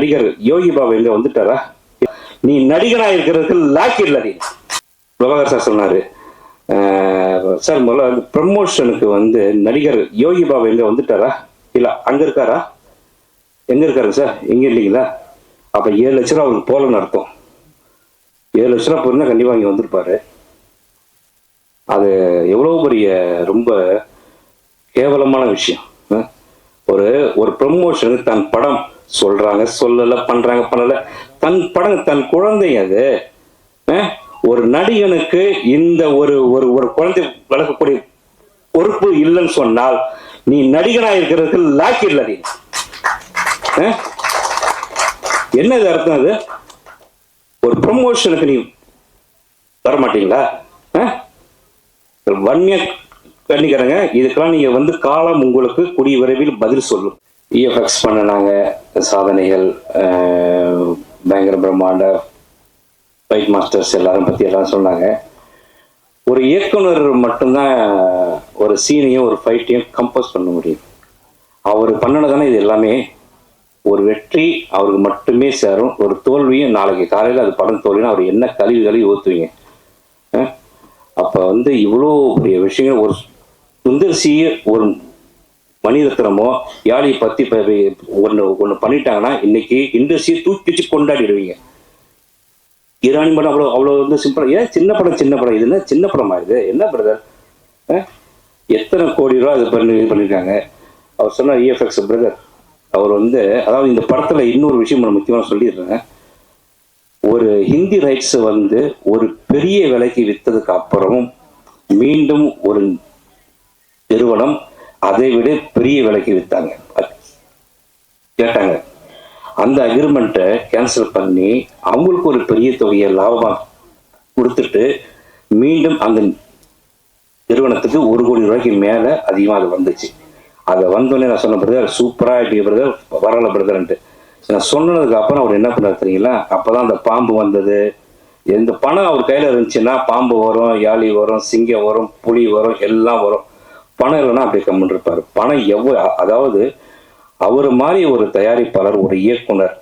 நடிகர் யோகி பாபு எங்க வந்துட்டாரா? நீ நடிகனா இருக்கிறதுக்கு லாக்கி இல்ல நீ. பிரபாகர் சார் சொன்னாரு. சார் முதல்ல வந்து ப்ரமோஷனுக்கு வந்து நடிகர் யோகி பாபு எங்க வந்துட்டாரா? இல்ல அங்க இருக்காரா? எங்க இருக்காரு சார் எங்க இல்லைங்களா? அப்ப ஏழு லட்ச ரூபா அவருக்கு போலன்னு அர்த்தம். ஏழு லட்ச ரூபா போயிருந்தா கண்டிப்பா இங்க வந்திருப்பாரு. அது எவ்வளவு பெரிய ரொம்ப கேவலமான விஷயம். ஒரு ஒரு ப்ரமோஷனுக்கு தன் படம் சொல்றாங்க சொல்லல பண்றாங்க பண்ணல. தன் படம் தன் குழந்தை அது. ஒரு நடிகனுக்கு இந்த ஒரு ஒரு ஒரு குழந்தை வளர்க்கக்கூடிய பொறுப்பு இல்லைன்னு சொன்னால் நீ நடிகனா இருக்கிறதுக்கு லாக்கி இல்லை நீ. என்ன இது அர்த்தம் அது? ஒரு ப்ரமோஷனுக்கு நீ வர மாட்டீங்களா அஹ்? வன்மையா கண்டிக்கிறேங்க இதுக்கெல்லாம் நீங்க வந்து காலம் உங்களுக்கு கூடிய விரைவில் பதில் சொல்லும். இஎஃப்எக்ஸ் பண்ணினாங்க சாதனைகள் பயங்கர பிரம்மாண்ட ஃபைட் மாஸ்டர்ஸ் எல்லாரும் பற்றி எல்லாம் சொன்னாங்க. ஒரு இயக்குனர் மட்டும்தான் ஒரு சீனையும் ஒரு ஃபைட்டையும் கம்போஸ் பண்ண முடியும். அவர் பண்ணினதானே இது எல்லாமே ஒரு வெற்றி அவருக்கு மட்டுமே சேரும். ஒரு தோல்வியும் நாளைக்கு காலையில் அது படம் தோல்வினா அவர் என்ன கழிவு கழுவி ஊற்றுவீங்க அப்போ வந்து இவ்வளோ பெரிய விஷயங்கள் ஒரு சுந்தர்சியை ஒரு மணிரத்னமோ யாழியை பற்றி இப்போ ஒன்று ஒன்று பண்ணிட்டாங்கன்னா இன்னைக்கு இண்டஸ்ட்ரியை தூக்கி வச்சு கொண்டாடிடுவீங்க. ஈரானி படம் அவ்வளோ அவ்வளோ வந்து சிம்பிளாக ஏன் சின்ன படம் சின்ன படம்? இதுன்னா சின்ன படமா இது? என்ன பிரதர்? எத்தனை கோடி ரூபா இது பண்ணி இது பண்ணியிருக்காங்க அவர் சொன்னார் இஎஃப்எக்ஸ் பிரதர் அவர் வந்து அதாவது இந்த படத்தில் இன்னொரு விஷயம் நான் முக்கியமாக சொல்லிடுறேன். ஒரு ஹிந்தி ரைட்ஸ் வந்து ஒரு பெரிய விலைக்கு விற்றதுக்கு அப்புறமும் மீண்டும் ஒரு நிறுவனம் அதை விட பெரிய விலைக்கு வித்தாங்க. கேட்டாங்க. அந்த அக்ரிமெண்ட்டை கேன்சல் பண்ணி அவங்களுக்கு ஒரு பெரிய தொகையை லாபமாக கொடுத்துட்டு மீண்டும் அந்த நிறுவனத்துக்கு ஒரு கோடி ரூபாய்க்கு மேலே அதிகமாக அது வந்துச்சு. அதை வந்தோடனே நான் சொன்ன பிரதர் சூப்பராக இப்படி பிரதர். வரல பிரதர்ன்ட்டு. நான் சொன்னதுக்கு அப்புறம் அவர் என்ன பண்ணார் தெரியுங்களா? அப்பதான் அந்த பாம்பு வந்தது. எந்த பணம் அவர் கையில் இருந்துச்சுன்னா பாம்பு வரும் யாழி வரும் சிங்கம் வரும் புலி வரும் எல்லாம் வரும். பணம் இல்லைன்னா அப்படி கம்மன் இருப்பார். பணம் எவ்வளோ அதாவது அவர் மாதிரி ஒரு தயாரிப்பாளர் ஒரு இயக்குனர்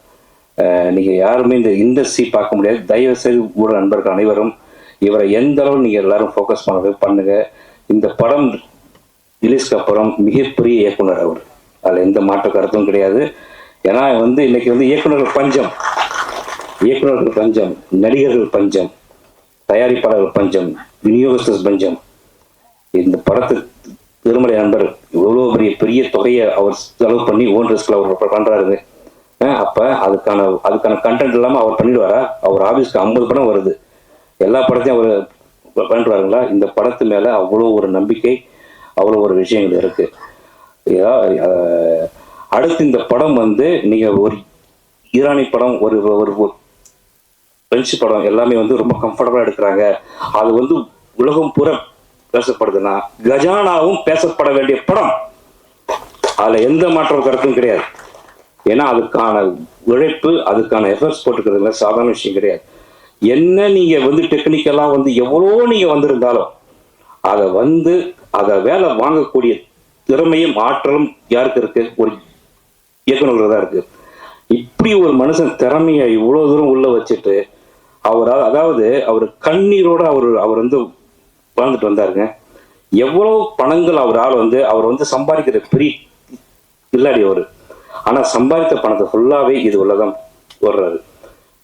நீங்கள் யாருமே இந்த இண்டஸ்ட்ரி பார்க்க முடியாது. தயவு செய்து கூட நண்பர்கள் அனைவரும் இவரை எந்த அளவு நீங்கள் எல்லாரும் ஃபோக்கஸ் பண்ணுறது பண்ணுங்க. இந்த படம் ரிலீஸ்க்கு அப்புறம் மிகப்பெரிய இயக்குனர் அவர். அதில் எந்த மாற்று கருத்தும் கிடையாது. ஏன்னா வந்து இன்னைக்கு வந்து இயக்குநர்கள் பஞ்சம். இயக்குனர்கள் பஞ்சம் நடிகர்கள் பஞ்சம் தயாரிப்பாளர்கள் பஞ்சம் விநியோகஸ்தர் பஞ்சம். இந்த படத்தை திருமலை நண்பர் இவ்வளோ பெரிய பெரிய தொகையை அவர் செலவு பண்ணி ஓன் ரிஸ்கில் அவர் பண்ணுறாரு அப்போ அதுக்கான அதுக்கான கண்டென்ட் இல்லாமல் அவர் பண்ணிடுவாரா? அவர் ஆஃபீஸ்க்கு ஐம்பது படம் வருது. எல்லா படத்தையும் அவர் பண்ணுறாருங்களா இந்த படத்து மேலே அவ்வளோ ஒரு நம்பிக்கை அவ்வளோ ஒரு விஷயங்கள் இருக்குது அடுத்து இந்த படம் வந்து நீங்கள் ஒரு ஈரானி படம் ஒரு ஒரு பிரெஞ்சு படம் எல்லாமே வந்து ரொம்ப கம்ஃபர்டபுளாக எடுக்கிறாங்க. அது வந்து உலகம் பூரா பேசப்படுதுன்னா கஜானாவும் பேசப்பட வேண்டிய படம். அதுல எந்த மாற்றம் கருத்தும் கிடையாது. ஏன்னா அதுக்கான உழைப்பு அதுக்கான எஃபர்ட்ஸ் போட்டுக்கிறதுல சாதாரண விஷயம் கிடையாது. என்ன நீங்க வந்து டெக்னிக்கெல்லாம் வந்து எவ்வளோ நீங்க வந்திருந்தாலும் அதை வந்து அதை வேலை வாங்கக்கூடிய திறமையும் ஆற்றலும் யாருக்கு இருக்கு? ஒரு இயக்குநர்கள் தான் இருக்கு. இப்படி ஒரு மனுஷன் திறமையை இவ்வளவு தூரம் உள்ள வச்சுட்டு அவரால் அதாவது அவர் கண்ணீரோட அவர் அவர் வந்து வாழ்ந்துட்டு வந்தாருங்க. எவ்வளவு பணங்கள் அவரால் வந்து அவர் வந்து சம்பாதிக்கிற பெரிய இல்லாடி அவர். ஆனால் சம்பாதித்த பணத்தை ஃபுல்லாகவே இது உள்ளதான் ஓடுறாரு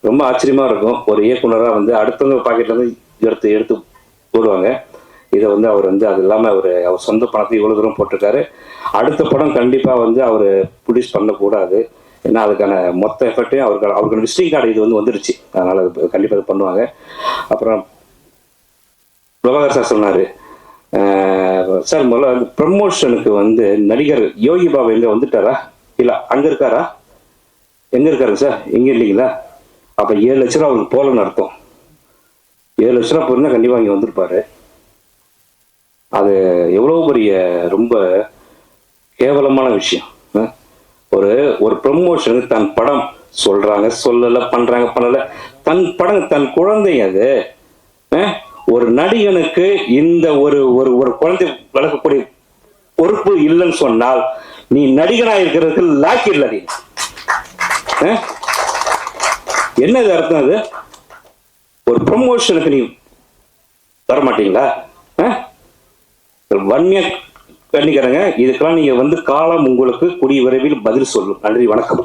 ரொம்ப ஆச்சரியமாக இருக்கும். ஒரு இயக்குனராக வந்து அடுத்தவங்க பாக்கெட்லேருந்து எடுத்து எடுத்து போடுவாங்க. இதை வந்து அவர் வந்து அது இல்லாமல் அவர் அவர் சொந்த பணத்தை இவ்வளோ தூரம் போட்டிருக்காரு. அடுத்த படம் கண்டிப்பாக வந்து அவர் ப்ரொடியூஸ் பண்ணக்கூடாது. ஏன்னா அதுக்கான மொத்த எஃபர்ட்டையும் அவருக்கு அவருக்கான விசிட்டிங் கார்டு இது வந்து வந்துருச்சு. அதனால் அது கண்டிப்பாக இது பண்ணுவாங்க. அப்புறம் பிரபாகர் சார் சொன்னார். சார் முதல்ல வந்து ப்ரமோஷனுக்கு வந்து நடிகர் யோகி பாபு எங்கே வந்துட்டாரா? இல்லை அங்கே இருக்காரா? எங்கே இருக்காரு சார்? எங்கே இல்லைங்களா? அப்போ ஏழு லட்ச ரூபா அவருக்கு போலன்னு அர்த்தம் ஏழு லட்ச ரூபா போயிருந்தா கண்டிப்பாக இங்கே வந்திருப்பாரு. அது எவ்வளோ பெரிய ரொம்ப கேவலமான விஷயம். ஒரு ஒரு ப்ரமோஷனுக்கு தன் படம் சொல்கிறாங்க சொல்லலை பண்ணுறாங்க பண்ணலை. தன் படம் தன் குழந்தை அது. ஒரு நடிகனுக்கு இந்த ஒரு ஒரு ஒரு குழந்தை வளர்க்கக்கூடிய பொறுப்பு இல்லைன்னு சொன்னால் நீ நடிகனா இருக்கிறதுக்கு லாக்கி இல்லை நீ. என்ன இது அர்த்தம் அது? ஒரு ப்ரொமோஷனுக்கு நீ வர மாட்டீங்களா ஆ? வன்மையா கண்டிக்கிறேங்க இதுக்கெல்லாம் நீங்க வந்து காலம் உங்களுக்கு கூடிய விரைவில் பதில் சொல்லும். நன்றி வணக்கம்.